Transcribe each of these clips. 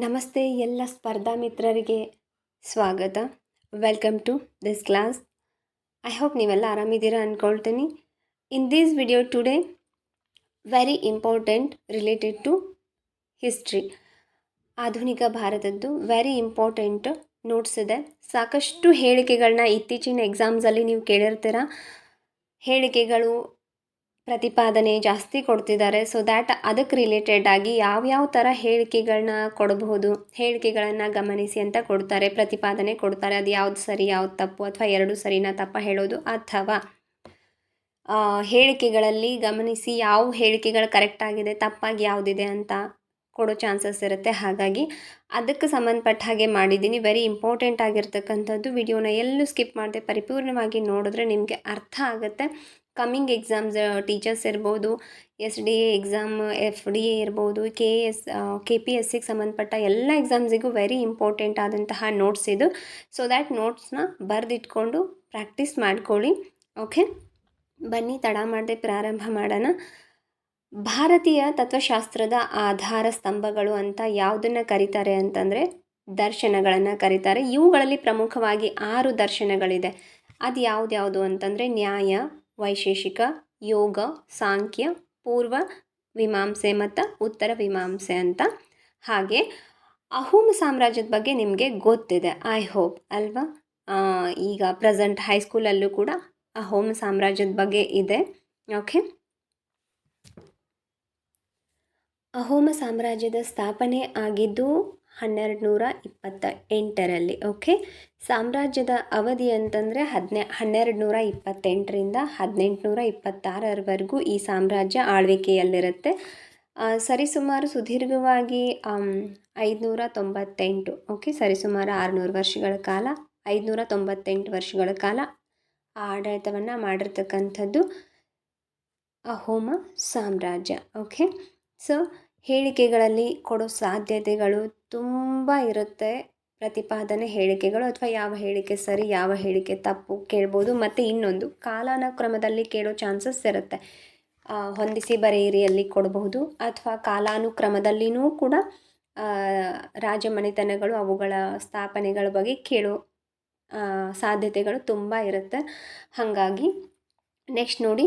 ನಮಸ್ತೆ ಎಲ್ಲ ಸ್ಪರ್ಧಾ ಮಿತ್ರರಿಗೆ ಸ್ವಾಗತ. Welcome to this class I hope ನೀವೆಲ್ಲ ಆರಾಮಿದ್ದೀರಾ ಅಂದ್ಕೊಳ್ತೀನಿ in this video today very important related to history ಆಧುನಿಕ ಭಾರತದ್ದು ವೆರಿ ಇಂಪಾರ್ಟೆಂಟ್ ನೋಟ್ಸ್ ಇದೆ. ಸಾಕಷ್ಟು ಹೇಳಿಕೆಗಳನ್ನ ಇತ್ತೀಚಿನ ಎಕ್ಸಾಮ್ಸಲ್ಲಿ ನೀವು ಕೇಳಿರ್ತೀರ. ಹೇಳಿಕೆಗಳು ಪ್ರತಿಪಾದನೆ ಜಾಸ್ತಿ ಕೊಡ್ತಿದ್ದಾರೆ. ಸೊ ದ್ಯಾಟ್ ಅದಕ್ಕೆ ರಿಲೇಟೆಡ್ ಆಗಿ ಯಾವ್ಯಾವ ಥರ ಹೇಳಿಕೆಗಳನ್ನ ಕೊಡಬಹುದು, ಹೇಳಿಕೆಗಳನ್ನು ಗಮನಿಸಿ ಅಂತ ಕೊಡ್ತಾರೆ, ಪ್ರತಿಪಾದನೆ ಕೊಡ್ತಾರೆ. ಅದು ಯಾವ್ದು ಸರಿ, ಯಾವ್ದು ತಪ್ಪು ಅಥವಾ ಎರಡು ಸರಿನಾ ತಪ್ಪ ಹೇಳೋದು ಅಥವಾ ಹೇಳಿಕೆಗಳಲ್ಲಿ ಗಮನಿಸಿ ಯಾವ ಹೇಳಿಕೆಗಳು ಕರೆಕ್ಟ್ ಆಗಿದೆ, ತಪ್ಪಾಗಿ ಯಾವುದಿದೆ ಅಂತ ಕೊಡೋ ಚಾನ್ಸಸ್ ಇರುತ್ತೆ. ಹಾಗಾಗಿ ಅದಕ್ಕೆ ಸಂಬಂಧಪಟ್ಟ ಹಾಗೆ ಮಾಡಿದ್ದೀನಿ. ವೆರಿ ಇಂಪಾರ್ಟೆಂಟ್ ಆಗಿರ್ತಕ್ಕಂಥದ್ದು. ವಿಡಿಯೋನ ಎಲ್ಲೂ ಸ್ಕಿಪ್ ಮಾಡದೆ ಪರಿಪೂರ್ಣವಾಗಿ ನೋಡಿದ್ರೆ ನಿಮಗೆ ಅರ್ಥ ಆಗುತ್ತೆ. ಕಮ್ಮಿಂಗ್ ಎಕ್ಸಾಮ್ಸ್ ಟೀಚರ್ಸ್ ಇರ್ಬೋದು S D A exam F D A ಇರ್ಬೋದು K S K P S ಸಿಗೆ ಸಂಬಂಧಪಟ್ಟ ಎಲ್ಲ ಎಕ್ಸಾಮ್ಸಿಗೂ ವೆರಿ ಇಂಪಾರ್ಟೆಂಟ್ ಆದಂತಹ ನೋಟ್ಸ್ ಇದು. ಸೊ ದ್ಯಾಟ್ ನೋಟ್ಸ್ನ ಬರೆದಿಟ್ಕೊಂಡು ಪ್ರಾಕ್ಟೀಸ್ ಮಾಡ್ಕೊಳ್ಳಿ. ಓಕೆ ಬನ್ನಿ, ತಡ ಮಾಡದೆ, ಪ್ರಾರಂಭ ಮಾಡೋಣ. ಭಾರತೀಯ ತತ್ವಶಾಸ್ತ್ರದ ಆಧಾರ ಸ್ತಂಭಗಳು ಅಂತ ಯಾವುದನ್ನು ಕರೀತಾರೆ ಅಂತಂದರೆ ದರ್ಶನಗಳನ್ನು ಕರೀತಾರೆ. ಇವುಗಳಲ್ಲಿ ಪ್ರಮುಖವಾಗಿ ಆರು ದರ್ಶನಗಳಿದೆ. ಅದು ಯಾವುದ್ಯಾವುದು ಅಂತಂದರೆ ನ್ಯಾಯ ವೈಶೇಷಿಕ, ಯೋಗ, ಸಾಂಖ್ಯ, ಪೂರ್ವ ಮೀಮಾಂಸೆ ಮತ್ತು ಉತ್ತರ ಮೀಮಾಂಸೆ ಅಂತ. ಹಾಗೆ ಅಹೋಮ ಸಾಮ್ರಾಜ್ಯದ ಬಗ್ಗೆ ನಿಮಗೆ ಗೊತ್ತಿದೆ ಐ ಹೋಪ್ ಅಲ್ವಾ? ಈಗ ಪ್ರೆಸೆಂಟ್ ಹೈಸ್ಕೂಲಲ್ಲೂ ಕೂಡ ಅಹೋಮ ಸಾಮ್ರಾಜ್ಯದ ಬಗ್ಗೆ ಇದೆ ಓಕೆ ಅಹೋಮ ಸಾಮ್ರಾಜ್ಯದ ಸ್ಥಾಪನೆ ಆಗಿದ್ದು ಹನ್ನೆರಡು ನೂರ ಇಪ್ಪತ್ತ ಎಂಟರಲ್ಲಿ ಓಕೆ? ಸಾಮ್ರಾಜ್ಯದ ಅವಧಿ ಅಂತಂದರೆ ಹದಿನೆ ಹನ್ನೆರಡು ನೂರ ಇಪ್ಪತ್ತೆಂಟರಿಂದ ಹದಿನೆಂಟುನೂರ ಇಪ್ಪತ್ತಾರರವರೆಗೂ ಈ ಸಾಮ್ರಾಜ್ಯ ಆಳ್ವಿಕೆಯಲ್ಲಿರುತ್ತೆ. ಆ, ಸರಿಸುಮಾರು ಸುದೀರ್ಘವಾಗಿ ಐದುನೂರ ತೊಂಬತ್ತೆಂಟು ಓಕೆ? ಸರಿಸುಮಾರು ಆರುನೂರು ವರ್ಷಗಳ ಕಾಲ ಐದುನೂರ ತೊಂಬತ್ತೆಂಟು ವರ್ಷಗಳ ಕಾಲ ಆಡಳಿತವನ್ನು ಮಾಡಿರ್ತಕ್ಕಂಥದ್ದು ಅಹೋಮ ಸಾಮ್ರಾಜ್ಯ ಓಕೆ? ಸೊ ಹೇಳಿಕೆಗಳಲ್ಲಿ ಕೊಡೋ ಸಾಧ್ಯತೆಗಳು ತುಂಬ ಇರುತ್ತೆ. ಪ್ರತಿಪಾದನೆ ಹೇಳಿಕೆಗಳು ಅಥವಾ ಯಾವ ಹೇಳಿಕೆ ಸರಿ, ಯಾವ ಹೇಳಿಕೆ ತಪ್ಪು ಕೇಳ್ಬೋದು. ಮತ್ತು ಇನ್ನೊಂದು, ಕಾಲಾನುಕ್ರಮದಲ್ಲಿ ಕೇಳೋ ಚಾನ್ಸಸ್ ಇರುತ್ತೆ. ಹೊಂದಿಸಿ ಬರೆಯಿರಿಯಲ್ಲಿ ಕೊಡಬಹುದು ಅಥವಾ ಕಾಲಾನುಕ್ರಮದಲ್ಲಿನೂ ಕೂಡ ರಾಜಮನೆತನಗಳು ಅವುಗಳ ಸ್ಥಾಪನೆಗಳ ಬಗ್ಗೆ ಕೇಳೋ ಸಾಧ್ಯತೆಗಳು ತುಂಬ ಇರುತ್ತೆ. ಹಾಗಾಗಿ ನೆಕ್ಸ್ಟ್ ನೋಡಿ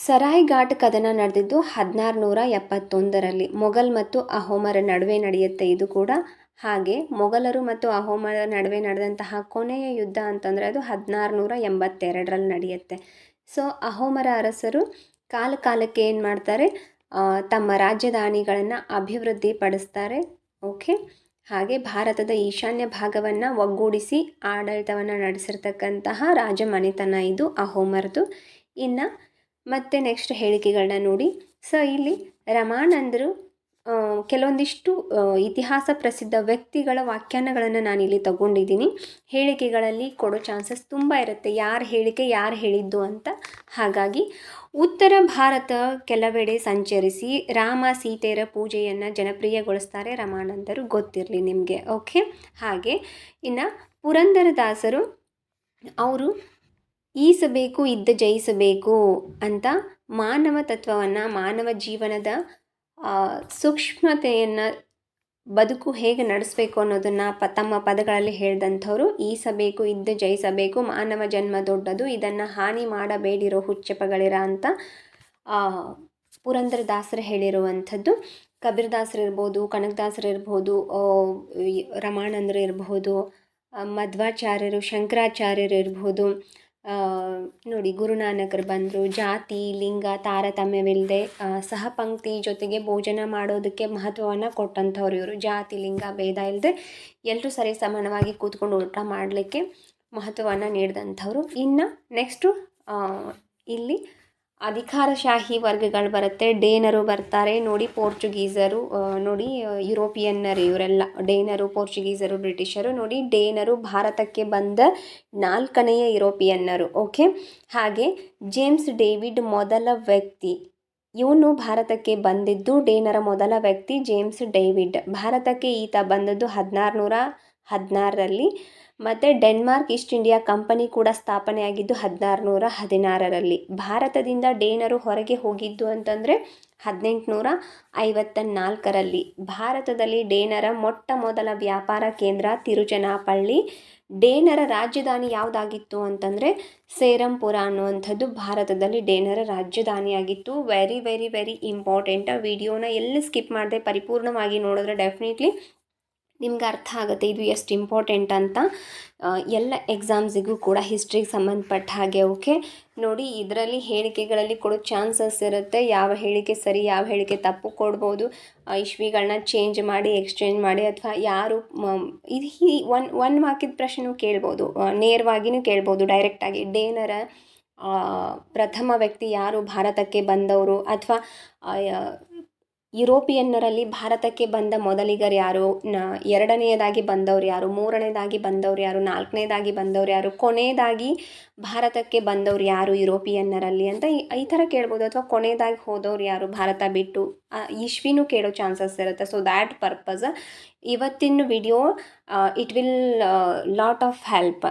ಸರಾಯ್ ಘಾಟ್ ಕದನ ನಡೆದಿದ್ದು ಹದಿನಾರು ನೂರ ಎಪ್ಪತ್ತೊಂದರಲ್ಲಿ. ಮೊಘಲ್ ಮತ್ತು ಅಹೋಮರ ನಡುವೆ ನಡೆಯುತ್ತೆ ಇದು ಕೂಡ ಹಾಗೆ. ಮೊಘಲರು ಮತ್ತು ಅಹೋಮರ ನಡುವೆ ನಡೆದಂತಹ ಕೊನೆಯ ಯುದ್ಧ ಅಂತಂದರೆ ಅದು ಹದಿನಾರು ನೂರ ಎಂಬತ್ತೆರಡರಲ್ಲಿ ನಡೆಯುತ್ತೆ. ಸೊ, ಅಹೋಮರ ಅರಸರು ಕಾಲ ಕಾಲಕ್ಕೆ ಏನು ಮಾಡ್ತಾರೆ? ತಮ್ಮ ರಾಜಧಾನಿಗಳನ್ನು ಅಭಿವೃದ್ಧಿ ಪಡಿಸ್ತಾರೆ ಓಕೆ? ಹಾಗೆ ಭಾರತದ ಈಶಾನ್ಯ ಭಾಗವನ್ನು ಒಗ್ಗೂಡಿಸಿ ಆಡಳಿತವನ್ನು ನಡೆಸಿರ್ತಕ್ಕಂತಹ ರಾಜಮನೆತನ ಇದು ಅಹೋಮರದು. ಇನ್ನು ಮತ್ತೆ ನೆಕ್ಸ್ಟ್ ಹೇಳಿಕೆಗಳನ್ನ ನೋಡಿ. ಸೊ ಇಲ್ಲಿ ರಮಾನಂದರು ಕೆಲವೊಂದಿಷ್ಟು ಇತಿಹಾಸ ಪ್ರಸಿದ್ಧ ವ್ಯಕ್ತಿಗಳ ವ್ಯಾಖ್ಯಾನಗಳನ್ನು ನಾನಿಲ್ಲಿ ತಗೊಂಡಿದ್ದೀನಿ. ಹೇಳಿಕೆಗಳಲ್ಲಿ ಕೊಡೋ ಚಾನ್ಸಸ್ ತುಂಬ ಇರುತ್ತೆ. ಯಾರು ಹೇಳಿಕೆ, ಯಾರು ಹೇಳಿದ್ದು ಅಂತ. ಹಾಗಾಗಿ, ಉತ್ತರ ಭಾರತ ಕೆಲವೆಡೆ ಸಂಚರಿಸಿ, ರಾಮ ಸೀತೆಯರ ಪೂಜೆಯನ್ನು ಜನಪ್ರಿಯಗೊಳಿಸ್ತಾರೆ ರಮಾನಂದರು. ಗೊತ್ತಿರಲಿ ನಿಮಗೆ ಓಕೆ ಹಾಗೆ, ಇನ್ನು ಪುರಂದರದಾಸರು, ಅವರು ಈಸಬೇಕು, ಇದ್ದ ಜಯಿಸಬೇಕು ಅಂತ ಮಾನವ ತತ್ವವನ್ನು, ಮಾನವ ಜೀವನದ ಸೂಕ್ಷ್ಮತೆಯನ್ನು ಬದುಕು ಹೇಗೆ ನಡೆಸಬೇಕು ಅನ್ನೋದನ್ನು ಪ, ತಮ್ಮ ಪದಗಳಲ್ಲಿ ಹೇಳಿದಂಥವ್ರು, ಈಸಬೇಕು, ಇದ್ದ ಜಯಿಸಬೇಕು, ಮಾನವ ಜನ್ಮ ದೊಡ್ಡದು, ಇದನ್ನು ಹಾನಿ ಮಾಡಬೇಡಿರೋ ಹುಚ್ಚಪಗಳಿರ ಅಂತ ಪುರಂದರದಾಸರು ಹೇಳಿರುವಂಥದ್ದು. ಕಬೀರ್ದಾಸರು ಇರ್ಬೋದು ಕನಕದಾಸರು ಇರ್ಬೋದು ರಮಾನಂದರು ಇರಬಹುದು ಮಧ್ವಾಚಾರ್ಯರು, ಶಂಕರಾಚಾರ್ಯರು ಇರ್ಬೋದು ನೋಡಿ, ಗುರುನಾನಕರು ಬಂದರು. ಜಾತಿ, ಲಿಂಗ ತಾರತಮ್ಯವಿಲ್ಲದೆ ಸಹಪಂಕ್ತಿ ಜೊತೆಗೆ ಭೋಜನ ಮಾಡೋದಕ್ಕೆ ಮಹತ್ವವನ್ನು ಕೊಟ್ಟಂಥವ್ರು ಇವರು. ಜಾತಿ, ಲಿಂಗ, ಭೇದ ಇಲ್ಲದೆ ಎಲ್ಲರೂ ಸರಿ ಸಮಾನವಾಗಿ ಕೂತ್ಕೊಂಡು ಊಟ ಮಾಡಲಿಕ್ಕೆ ಮಹತ್ವವನ್ನು ನೀಡಿದಂಥವ್ರು. ಇನ್ನು ನೆಕ್ಸ್ಟು ಇಲ್ಲಿ ಅಧಿಕಾರಶಾಹಿ ವರ್ಗಗಳು ಬರುತ್ತೆ, ಡೇನರು ಬರ್ತಾರೆ. ನೋಡಿ, ಪೋರ್ಚುಗೀಸರು ನೋಡಿ, ಯುರೋಪಿಯನ್ನರು ಇವರೆಲ್ಲ. ಡೇನರು, ಪೋರ್ಚುಗೀಸರು, ಬ್ರಿಟಿಷರು, ನೋಡಿ, ಡೇನರು ಭಾರತಕ್ಕೆ ಬಂದ ನಾಲ್ಕನೆಯ ಯುರೋಪಿಯನ್ನರು, ಓಕೆ? ಹಾಗೆ, ಜೇಮ್ಸ್ ಡೇವಿಡ್ ಮೊದಲ ವ್ಯಕ್ತಿ. ಇವನು ಭಾರತಕ್ಕೆ ಬಂದಿದ್ದು, ಡೇನರ ಮೊದಲ ವ್ಯಕ್ತಿ ಜೇಮ್ಸ್ ಡೇವಿಡ್. ಭಾರತಕ್ಕೆ ಈತ ಬಂದದ್ದು ಹದಿನಾರು ನೂರ ಹದಿನಾರರಲ್ಲಿ. ಮತ್ತು ಡೆನ್ಮಾರ್ಕ್ ಈಸ್ಟ್ ಇಂಡಿಯಾ ಕಂಪನಿ ಕೂಡ ಸ್ಥಾಪನೆಯಾಗಿದ್ದು ಹದಿನಾರು ನೂರ ಹದಿನಾರರಲ್ಲಿ. ಭಾರತದಿಂದ ಡೇನರು ಹೊರಗೆ ಹೋಗಿದ್ದು ಅಂತಂದರೆ ಹದಿನೆಂಟುನೂರ ಐವತ್ತ ನಾಲ್ಕರಲ್ಲಿ ಭಾರತದಲ್ಲಿ ಡೇನರ ಮೊಟ್ಟ ಮೊದಲ ವ್ಯಾಪಾರ ಕೇಂದ್ರ ತಿರುಚನಾಪಳ್ಳಿ. ಡೇನರ ರಾಜಧಾನಿ ಯಾವುದಾಗಿತ್ತು ಅಂತಂದರೆ ಸೇರಂಪುರ ಅನ್ನುವಂಥದ್ದು ಭಾರತದಲ್ಲಿ ಡೇನರ ರಾಜಧಾನಿಯಾಗಿತ್ತು. ವೆರಿ ವೆರಿ ವೆರಿ ಇಂಪಾರ್ಟೆಂಟ್ ವಿಡಿಯೋನ ಎಲ್ಲಿ ಸ್ಕಿಪ್ ಮಾಡದೆ ಪರಿಪೂರ್ಣವಾಗಿ ನೋಡಿದ್ರೆ ಡೆಫಿನೆಟ್ಲಿ ನಿಮ್ಗೆ ಅರ್ಥ ಆಗುತ್ತೆ, ಇದು ಎಷ್ಟು ಇಂಪಾರ್ಟೆಂಟ್ ಅಂತ. ಎಲ್ಲ ಎಕ್ಸಾಮ್ಸಿಗೂ ಕೂಡ ಹಿಸ್ಟ್ರಿಗೆ ಸಂಬಂಧಪಟ್ಟ ಹಾಗೆ ಓಕೆ ನೋಡಿ, ಇದರಲ್ಲಿ ಹೇಳಿಕೆಗಳಲ್ಲಿ ಕೊಡೋ ಚಾನ್ಸಸ್ ಇರುತ್ತೆ. ಯಾವ ಹೇಳಿಕೆ ಸರಿ, ಯಾವ ಹೇಳಿಕೆ ತಪ್ಪು ಕೊಡ್ಬೋದು. ಇಶ್ವಿಗಳನ್ನ ಚೇಂಜ್ ಮಾಡಿ ಎಕ್ಸ್ಚೇಂಜ್ ಮಾಡಿ, ಅಥವಾ ಯಾರು ಇದು ಹೀ, ಒನ್ ಒನ್ ಮಾರ್ಕಿದ ಪ್ರಶ್ನೆನೂ ಕೇಳ್ಬೋದು. ನೇರವಾಗಿಯೂ ಕೇಳ್ಬೋದು ಡೈರೆಕ್ಟಾಗಿ ಡೇನರ ಪ್ರಥಮ ವ್ಯಕ್ತಿ ಯಾರು, ಭಾರತಕ್ಕೆ ಬಂದವರು, ಅಥವಾ ಯುರೋಪಿಯನ್ನರಲ್ಲಿ ಭಾರತಕ್ಕೆ ಬಂದ ಮೊದಲಿಗರು ಯಾರು? ನ ಎರಡನೆಯದಾಗಿ ಬಂದವ್ರು ಯಾರು? ಮೂರನೇದಾಗಿ ಬಂದವ್ರು ಯಾರು? ನಾಲ್ಕನೇದಾಗಿ ಬಂದವ್ರು ಯಾರು? ಕೊನೆಯದಾಗಿ ಭಾರತಕ್ಕೆ ಬಂದವ್ರು ಯಾರು ಯುರೋಪಿಯನ್ನರಲ್ಲಿ ಅಂತ ಈ ಈ ಥರ ಕೇಳ್ಬೋದು ಅಥವಾ ಕೊನೆಯದಾಗಿ ಹೋದವ್ರು ಯಾರು? ಭಾರತ ಬಿಟ್ಟು ಇಶ್ವಿನೂ ಕೇಳೋ ಚಾನ್ಸಸ್ ಇರುತ್ತೆ. ಸೊ ದ್ಯಾಟ್ ಪರ್ಪಸ್ ಇವತ್ತಿನ video it will lot of help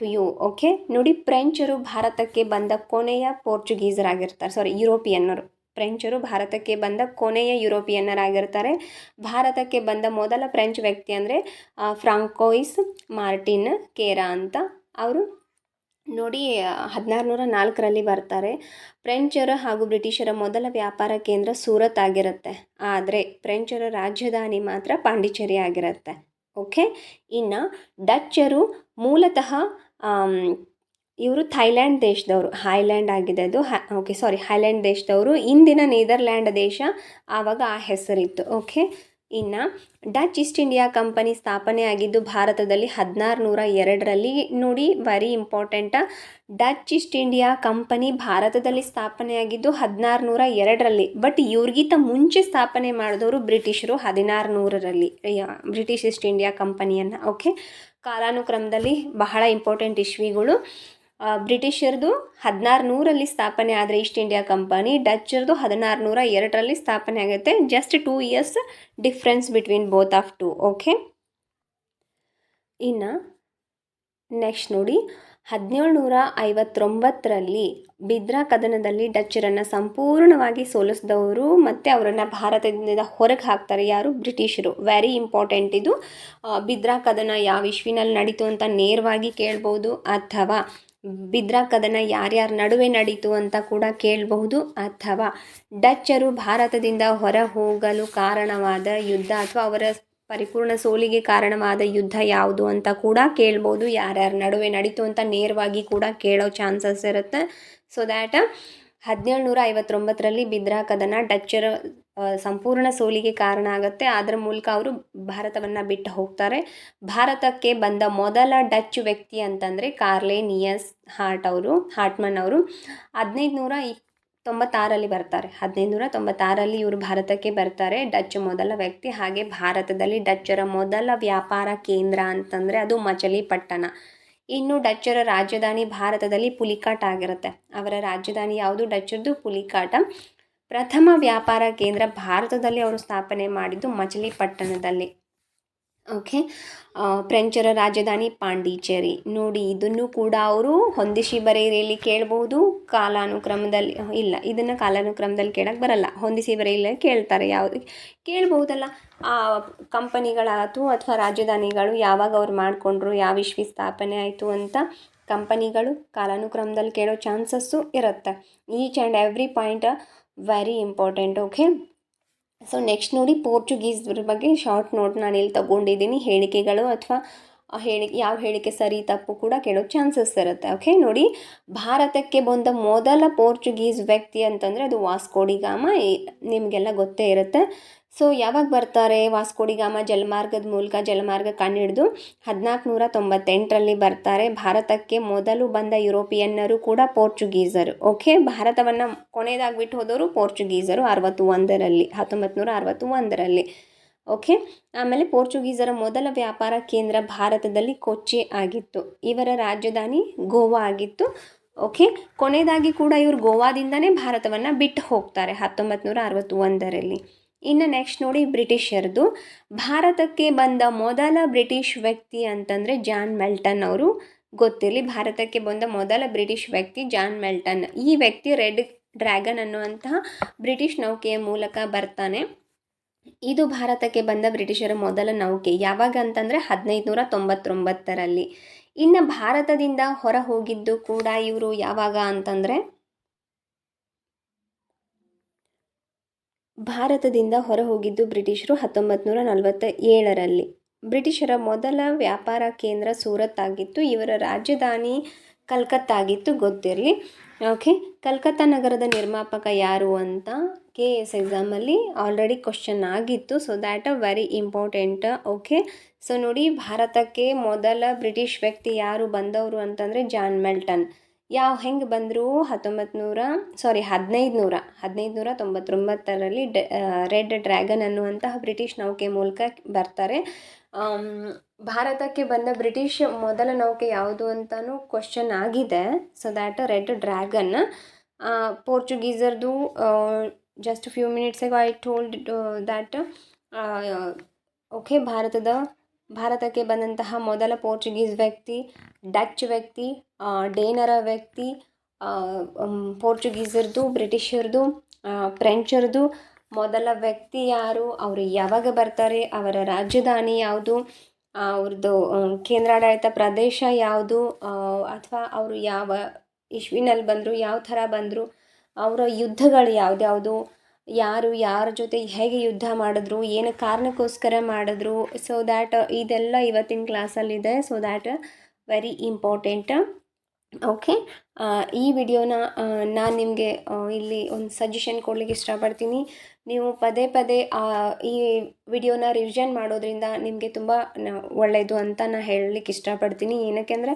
to you okay ನೋಡಿ, ಫ್ರೆಂಚರು ಭಾರತಕ್ಕೆ ಬಂದ ಕೊನೆಯ ಪೋರ್ಚುಗೀಸರಾಗಿರ್ತಾರೆ. ಸಾರಿ ಯುರೋಪಿಯನ್ನರು. ಫ್ರೆಂಚರು ಭಾರತಕ್ಕೆ ಬಂದ ಕೊನೆಯ ಯುರೋಪಿಯನ್ನರಾಗಿರ್ತಾರೆ. ಭಾರತಕ್ಕೆ ಬಂದ ಮೊದಲ ಫ್ರೆಂಚ್ ವ್ಯಕ್ತಿ ಅಂದರೆ ಫ್ರಾಂಕೋಯಿಸ್ ಮಾರ್ಟಿನ್ ಕೇರಾ ಅಂತ. ಅವರು ನೋಡಿ ಹದಿನಾರು ನೂರ ನಾಲ್ಕರಲ್ಲಿ ಬರ್ತಾರೆ. ಫ್ರೆಂಚರ ಹಾಗೂ ಬ್ರಿಟಿಷರ ಮೊದಲ ವ್ಯಾಪಾರ ಕೇಂದ್ರ ಸೂರತ್ ಆಗಿರುತ್ತೆ. ಆದರೆ, ಫ್ರೆಂಚರ ರಾಜಧಾನಿ ಮಾತ್ರ ಪಾಂಡಿಚೇರಿ ಆಗಿರುತ್ತೆ. ಓಕೆ? ಇನ್ನು ಡಚ್ಚರು ಮೂಲತಃ ಇವರು ಥೈಲ್ಯಾಂಡ್ ದೇಶದವರು. ಹೈಲ್ಯಾಂಡ್ ಆಗಿದೆ ಅದು. ಓಕೆ ಸಾರಿ ಹೈಲ್ಯಾಂಡ್ ದೇಶದವರು. ಇಂದಿನ ನೆದರ್ಲ್ಯಾಂಡ್ ದೇಶ ಆವಾಗ ಆ ಹೆಸರಿತ್ತು. ಓಕೆ ಇನ್ನು ಡಚ್ ಈಸ್ಟ್ ಇಂಡಿಯಾ ಕಂಪನಿ ಸ್ಥಾಪನೆ ಆಗಿದ್ದು ಭಾರತದಲ್ಲಿ ಹದಿನಾರು ನೂರ ಎರಡರಲ್ಲಿ ನೋಡಿ very important Dutch East India company ಭಾರತದಲ್ಲಿ ಸ್ಥಾಪನೆ ಆಗಿದ್ದು ಹದಿನಾರು ನೂರ ಎರಡರಲ್ಲಿ ಬಟ್ ಇವ್ರಿಗಿಂತ ಮುಂಚೆ ಸ್ಥಾಪನೆ ಮಾಡಿದವರು ಬ್ರಿಟಿಷರು ಹದಿನಾರು ನೂರರಲ್ಲಿ ಬ್ರಿಟಿಷ್ ಈಸ್ಟ್ ಇಂಡಿಯಾ ಕಂಪನಿಯನ್ನು ಓಕೆ ಕಾಲಾನುಕ್ರಮದಲ್ಲಿ ಬಹಳ ಇಂಪಾರ್ಟೆಂಟ್ ಇಶ್ವಿಗಳು. ಬ್ರಿಟಿಷರ್ದು ಹದಿನಾರು ನೂರಲ್ಲಿ ಸ್ಥಾಪನೆ ಆದರೆ ಈಸ್ಟ್ ಇಂಡಿಯಾ ಕಂಪನಿ, ಡಚ್ಚರ್ದು ಹದಿನಾರು ನೂರ ಎರಡರಲ್ಲಿ ಸ್ಥಾಪನೆ ಆಗುತ್ತೆ. Just two years difference between both of two okay ಇನ್ನು ನೆಕ್ಸ್ಟ್ ನೋಡಿ. ಹದಿನೇಳು ನೂರ ಐವತ್ತೊಂಬತ್ತರಲ್ಲಿ ಬಿದ್ರಾ ಕದನದಲ್ಲಿ ಡಚ್ಚರನ್ನು ಸಂಪೂರ್ಣವಾಗಿ ಸೋಲಿಸಿದವರು ಮತ್ತು ಅವರನ್ನು ಭಾರತದಿಂದ ಹೊರಗೆ ಹಾಕ್ತಾರೆ ಯಾರು? ಬ್ರಿಟಿಷರು. ವೆರಿ ಇಂಪಾರ್ಟೆಂಟ್ ಇದು. ಬಿದ್ರಾ ಕದನ ಯಾವ ಇಶ್ವಿನಲ್ಲಿ ನಡೀತು ಅಂತ ನೇರವಾಗಿ ಕೇಳ್ಬೋದು. ಅಥವಾ ಬಿದ್ರಾ ಕದನ ಯಾರ್ಯಾರ ನಡುವೆ ನಡೀತು ಅಂತ ಕೂಡ ಕೇಳಬಹುದು ಅಥವಾ ಡಚ್ಚರು ಭಾರತದಿಂದ ಹೊರ ಹೋಗಲು ಕಾರಣವಾದ ಯುದ್ಧ ಅಥವಾ ಅವರ ಪರಿಪೂರ್ಣ ಸೋಲಿಗೆ ಕಾರಣವಾದ ಯುದ್ಧ ಯಾವುದು ಅಂತ ಕೂಡ ಕೇಳ್ಬೋದು ಯಾರ್ಯಾರ ನಡುವೆ ನಡೀತು ಅಂತ ನೇರವಾಗಿ ಕೂಡ ಕೇಳೋ ಚಾನ್ಸಸ್ ಇರುತ್ತೆ. ಸೊ ದ್ಯಾಟ್ ಹದಿನೇಳು ನೂರ ಐವತ್ತೊಂಬತ್ತರಲ್ಲಿ ಬಿದ್ರಾ ಕದನ ಡಚ್ಚರ ಸಂಪೂರ್ಣ ಸೋಲಿಗೆ ಕಾರಣ ಆಗುತ್ತೆ. ಅದರ ಮೂಲಕ ಅವರು ಭಾರತವನ್ನು ಬಿಟ್ಟು ಹೋಗ್ತಾರೆ. ಭಾರತಕ್ಕೆ ಬಂದ ಮೊದಲ ಡಚ್ ವ್ಯಕ್ತಿ ಅಂತಂದರೆ ಕಾರ್ಲೆ ನಿಯಸ್ ಹಾರ್ಟ್ ಅವರು, ಹಾರ್ಟ್ಮನ್ ಅವರು. ಹದಿನೈದು ನೂರ ತೊಂಬತ್ತಾರಲ್ಲಿ ಬರ್ತಾರೆ. ಹದಿನೈದು ನೂರ ತೊಂಬತ್ತಾರಲ್ಲಿ ಇವರು ಭಾರತಕ್ಕೆ ಬರ್ತಾರೆ ಡಚ್ ಮೊದಲ ವ್ಯಕ್ತಿ. ಹಾಗೆ ಭಾರತದಲ್ಲಿ ಡಚ್ಚರ ಮೊದಲ ವ್ಯಾಪಾರ ಕೇಂದ್ರ ಅಂತಂದರೆ ಅದು ಮಚಲಿಪಟ್ಟಣ. ಇನ್ನು ಡಚ್ಚರ ರಾಜಧಾನಿ ಭಾರತದಲ್ಲಿ ಪುಲಿಕಾಟ್ ಆಗಿರುತ್ತೆ. ಅವರ ರಾಜಧಾನಿ ಯಾವುದು? ಡಚ್ಚರದು ಪುಲಿಕಾಟ. ಪ್ರಥಮ ವ್ಯಾಪಾರ ಕೇಂದ್ರ ಭಾರತದಲ್ಲಿ ಅವರು ಸ್ಥಾಪನೆ ಮಾಡಿದ್ದು ಮಚಲಿಪಟ್ಟಣದಲ್ಲಿ. ಓಕೆ. ಫ್ರೆಂಚರ ರಾಜಧಾನಿ ಪಾಂಡಿಚೇರಿ. ನೋಡಿ, ಇದನ್ನು ಕೂಡ ಅವರು ಹೊಂದಿಸಿ ಬರೆಯಿರಿ ಕೇಳಬಹುದು ಕಾಲಾನುಕ್ರಮದಲ್ಲಿ, ಇಲ್ಲ, ಇದನ್ನು ಕಾಲಾನುಕ್ರಮದಲ್ಲಿ ಕೇಳಕ್ಕೆ ಬರಲ್ಲ. ಹೊಂದಿಸಿ ಬರೆಯಲ್ಲಿ ಕೇಳ್ತಾರೆ. ಯಾವುದು ಕೇಳಬಹುದಲ್ಲ? ಆ ಕಂಪನಿಗಳಾಯಿತು ಅಥವಾ ರಾಜಧಾನಿಗಳು ಯಾವಾಗ ಅವ್ರು ಮಾಡಿಕೊಂಡ್ರು, ಯಾವ ಇಶ್ವಿ ಸ್ಥಾಪನೆ ಆಯಿತು ಅಂತ ಕಂಪನಿಗಳು ಕಾಲಾನುಕ್ರಮದಲ್ಲಿ ಕೇಳೋ ಚಾನ್ಸಸ್ಸು ಇರುತ್ತೆ. Each and every point very important okay so next ನೋಡಿ ಪೋರ್ಚುಗೀಸ್ ಬಗ್ಗೆ ಶಾರ್ಟ್ ನೋಟ್ ನಾನು ಇಲ್ಲಿ ತಗೊಂಡಿದ್ದೀನಿ. ಹೇಳಿಕೆಗಳು ಅಥವಾ ಹೇಳಿ, ಯಾವ ಹೇಳಿಕೆ ಸರಿ, ತಪ್ಪು ಕೂಡ ಕೇಳೋ ಚಾನ್ಸಸ್ ಇರುತ್ತೆ ಓಕೆ ನೋಡಿ, ಭಾರತಕ್ಕೆ ಬಂದ ಮೊದಲ ಪೋರ್ಚುಗೀಸ್ ವ್ಯಕ್ತಿ ಅಂತಂದರೆ ಅದು ವಾಸ್ಕೋಡಿಗಾಮ ನಿಮಗೆಲ್ಲ ಗೊತ್ತೇ ಇರುತ್ತೆ. ಸೊ ಯಾವಾಗ ಬರ್ತಾರೆ ವಾಸ್ಕೋಡಿಗಾಮ ಜಲಮಾರ್ಗದ ಮೂಲಕ ಜಲಮಾರ್ಗ ಕಂಡುಹಿಡಿದು ಹದಿನಾಲ್ಕು ನೂರ ತೊಂಬತ್ತೆಂಟರಲ್ಲಿ ಬರ್ತಾರೆ. ಭಾರತಕ್ಕೆ ಮೊದಲು ಬಂದ ಯುರೋಪಿಯನ್ನರು ಕೂಡ ಪೋರ್ಚುಗೀಸರು. ಓಕೆ, ಭಾರತವನ್ನು ಕೊನೆಯದಾಗಿ ಬಿಟ್ಟು ಹೋದವರು ಪೋರ್ಚುಗೀಸರು ಅರವತ್ತು ಒಂದರಲ್ಲಿ ಹತ್ತೊಂಬತ್ತು ನೂರ ಅರವತ್ತು ಒಂದರಲ್ಲಿ ಓಕೆ, ಆಮೇಲೆ ಪೋರ್ಚುಗೀಸರ ಮೊದಲ ವ್ಯಾಪಾರ ಕೇಂದ್ರ ಭಾರತದಲ್ಲಿ ಕೊಚ್ಚಿ ಆಗಿತ್ತು. ಇವರ ರಾಜಧಾನಿ ಗೋವಾ ಆಗಿತ್ತು. ಓಕೆ ಕೊನೆಯದಾಗಿ ಕೂಡ ಇವರು ಗೋವಾದಿಂದನೇ ಭಾರತವನ್ನು ಬಿಟ್ಟು ಹೋಗ್ತಾರೆ ಹತ್ತೊಂಬತ್ತು ನೂರ ಅರವತ್ತು ಒಂದರಲ್ಲಿ ಇನ್ನು ನೆಕ್ಸ್ಟ್ ನೋಡಿ ಬ್ರಿಟಿಷರದು. ಭಾರತಕ್ಕೆ ಬಂದ ಮೊದಲ ಬ್ರಿಟಿಷ್ ವ್ಯಕ್ತಿ ಅಂತಂದರೆ ಜಾನ್ ಮೆಲ್ಟನ್ ಅವರು. ಗೊತ್ತಿರಲಿ, ಭಾರತಕ್ಕೆ ಬಂದ ಮೊದಲ ಬ್ರಿಟಿಷ್ ವ್ಯಕ್ತಿ ಜಾನ್ ಮೆಲ್ಟನ್. ಈ ವ್ಯಕ್ತಿ ರೆಡ್ ಡ್ರ್ಯಾಗನ್ ಅನ್ನುವಂತಹ ಬ್ರಿಟಿಷ್ ನೌಕೆಯ ಮೂಲಕ ಬರ್ತಾನೆ. ಇದು ಭಾರತಕ್ಕೆ ಬಂದ ಬ್ರಿಟಿಷರ ಮೊದಲ ನೌಕೆ. ಯಾವಾಗ ಅಂತಂದರೆ ಹದಿನೈದು ನೂರ ತೊಂಬತ್ತೊಂಬತ್ತರಲ್ಲಿ ಇನ್ನು ಭಾರತದಿಂದ ಹೊರ ಹೋಗಿದ್ದು ಕೂಡ ಇವರು ಯಾವಾಗ ಅಂತಂದರೆ ಭಾರತದಿಂದ ಹೊರ ಹೋಗಿದ್ದು ಬ್ರಿಟಿಷರು ಹತ್ತೊಂಬತ್ತು ನೂರ ನಲವತ್ತ ಏಳರಲ್ಲಿ ಬ್ರಿಟಿಷರ ಮೊದಲ ವ್ಯಾಪಾರ ಕೇಂದ್ರ ಸೂರತ್ ಆಗಿತ್ತು ಇವರ ರಾಜಧಾನಿ ಕಲ್ಕತ್ತಾ ಆಗಿತ್ತು ಗೊತ್ತಿರಲಿ. ಓಕೆ, ಕಲ್ಕತ್ತಾ ನಗರದ ನಿರ್ಮಾಪಕ ಯಾರು ಅಂತ ಕೆ ಎಸ್ ಎಕ್ಸಾಮಲ್ಲಿ ಆಲ್ರೆಡಿ ಕ್ವಶನ್ ಆಗಿತ್ತು so that uh very important okay. So ನೋಡಿ, ಭಾರತಕ್ಕೆ ಮೊದಲ ಬ್ರಿಟಿಷ್ ವ್ಯಕ್ತಿ ಯಾರು ಬಂದವರು ಅಂತಂದರೆ ಜಾನ್ ಮೆಲ್ಟನ್. ಯಾವ ಹೆಂಗೆ ಬಂದರು ಹತ್ತೊಂಬತ್ತು ನೂರ ಸಾರಿ ಹದಿನೈದು ನೂರ ಹದಿನೈದು ನೂರ ತೊಂಬತ್ತೊಂಬತ್ತರಲ್ಲಿ ಡ ರೆಡ್ ಡ್ರ್ಯಾಗನ್ ಅನ್ನುವಂತಹ ಬ್ರಿಟಿಷ್ ನೌಕೆ ಮೂಲಕ ಬರ್ತಾರೆ. ಭಾರತಕ್ಕೆ ಬಂದ ಬ್ರಿಟಿಷ್ ಮೊದಲ ನೌಕೆ ಯಾವುದು ಅಂತಲೂ ಕ್ವಶನ್ ಆಗಿದೆ. ಸೊ ದ್ಯಾಟ್ ರೆಡ್ ಡ್ರ್ಯಾಗನ್ ಪೋರ್ಚುಗೀಸರ್ದು ಜಸ್ಟ್ ಫ್ಯೂ ಮಿನಿಟ್ಸಿಗೆ ಐ ಟೋಲ್ಡ್ ದ್ಯಾಟ್ ಓಕೆ ಭಾರತದ ಭಾರತಕ್ಕೆ ಬಂದಂತಹ ಮೊದಲ ಪೋರ್ಚುಗೀಸ್ ವ್ಯಕ್ತಿ, ಡಚ್ ವ್ಯಕ್ತಿ ಡೇನರ ವ್ಯಕ್ತಿ ಪೋರ್ಚುಗೀಸರ್ದು, ಬ್ರಿಟಿಷರ್ದು ಫ್ರೆಂಚರ್ದು ಮೊದಲ ವ್ಯಕ್ತಿ ಯಾರು? ಅವರು ಯಾವಾಗ ಬರ್ತಾರೆ? ಅವರ ರಾಜಧಾನಿ ಯಾವುದು? ಅವ್ರದ್ದು ಕೇಂದ್ರಾಡಳಿತ ಪ್ರದೇಶ ಯಾವುದು? ಅಥವಾ ಅವರು ಯಾವ ಇಶ್ವಿನಲ್ಲಿ ಬಂದರು? ಯಾವ ಥರ ಬಂದರು? ಅವರ ಯುದ್ಧಗಳು ಯಾವ್ದ್ಯಾವುದು? ಯಾರು, ಯಾರ ಜೊತೆ ಹೇಗೆ ಯುದ್ಧ ಮಾಡಿದ್ರು, ಏನು ಕಾರಣಕ್ಕೋಸ್ಕರ ಮಾಡಿದ್ರು ಸೊ ದ್ಯಾಟ್ ಇದೆಲ್ಲ ಇವತ್ತಿನ ಕ್ಲಾಸಲ್ಲಿದೆ so that very important okay ಈ ವಿಡಿಯೋನ ನಾನು ನಿಮಗೆ ಇಲ್ಲಿ ಒಂದು ಸಜೆಷನ್ ಕೊಡ್ಲಿಕ್ಕೆ ಇಷ್ಟಪಡ್ತೀನಿ. ನೀವು ಪದೇ ಪದೇ ಈ ವಿಡಿಯೋನ ರಿವಿಷನ್ ಮಾಡೋದ್ರಿಂದ ನಿಮಗೆ ತುಂಬ ಒಳ್ಳೆಯದು ಅಂತ ನಾನು ಹೇಳಲಿಕ್ಕೆ ಇಷ್ಟಪಡ್ತೀನಿ. ಏನಕ್ಕೆ ಅಂದರೆ,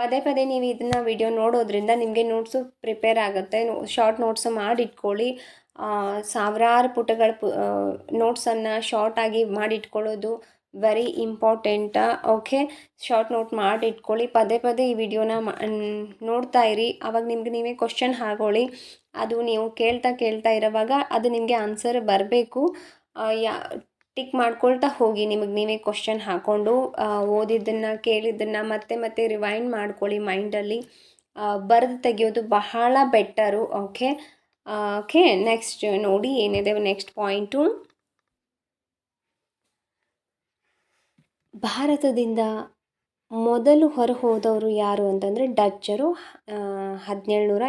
ಪದೇ ಪದೇ ನೀವು ಇದನ್ನು ವಿಡಿಯೋ ನೋಡೋದ್ರಿಂದ ನಿಮಗೆ ನೋಟ್ಸು ಪ್ರಿಪೇರ್ ಆಗುತ್ತೆ. ಶಾರ್ಟ್ ನೋಟ್ಸು ಮಾಡಿಟ್ಕೊಳ್ಳಿ. ಸಾವಿರಾರು ಪುಟಗಳ ಪು ನೋಟ್ಸನ್ನು ಶಾರ್ಟಾಗಿ ಮಾಡಿಟ್ಕೊಳ್ಳೋದು very important okay short note ಮಾಡಿ ಇಟ್ಕೊಳ್ಳಿ ಪದೇ ಪದೇ ಈ ವಿಡಿಯೋನ ನೋಡ್ತಾ ಇರಿ. ಅವಾಗ ನಿಮ್ಗೆ ನೀವೇ ಕ್ವಶನ್ ಹಾಕೊಳ್ಳಿ. ಅದು ನೀವು ಕೇಳ್ತಾ ಕೇಳ್ತಾ ಇರೋವಾಗ ಅದು ನಿಮಗೆ ಆನ್ಸರ್ ಬರಬೇಕು. ಯಾ ಟಿಕ್ ಮಾಡ್ಕೊಳ್ತಾ ಹೋಗಿ. ನಿಮಗೆ ನೀವೇ ಕ್ವಶನ್ ಹಾಕ್ಕೊಂಡು ಓದಿದ್ದನ್ನು, ಕೇಳಿದ್ದನ್ನು ಮತ್ತೆ ಮತ್ತೆ ರಿವೈಂಡ್ ಮಾಡ್ಕೊಳ್ಳಿ ಮೈಂಡಲ್ಲಿ ಬರೆದು ತೆಗೆಯೋದು ಬಹಳ ಬೆಟ್ಟರು ಓಕೆ ಓಕೆ ನೆಕ್ಸ್ಟ್ ನೋಡಿ, ಏನಿದೆ ನೆಕ್ಸ್ಟ್ ಪಾಯಿಂಟು ಭಾರತದಿಂದ ಮೊದಲು ಹೊರ ಹೋದವರು ಯಾರು ಅಂತಂದರೆ, ಡಚ್ಚರು ಹದಿನೇಳು ನೂರ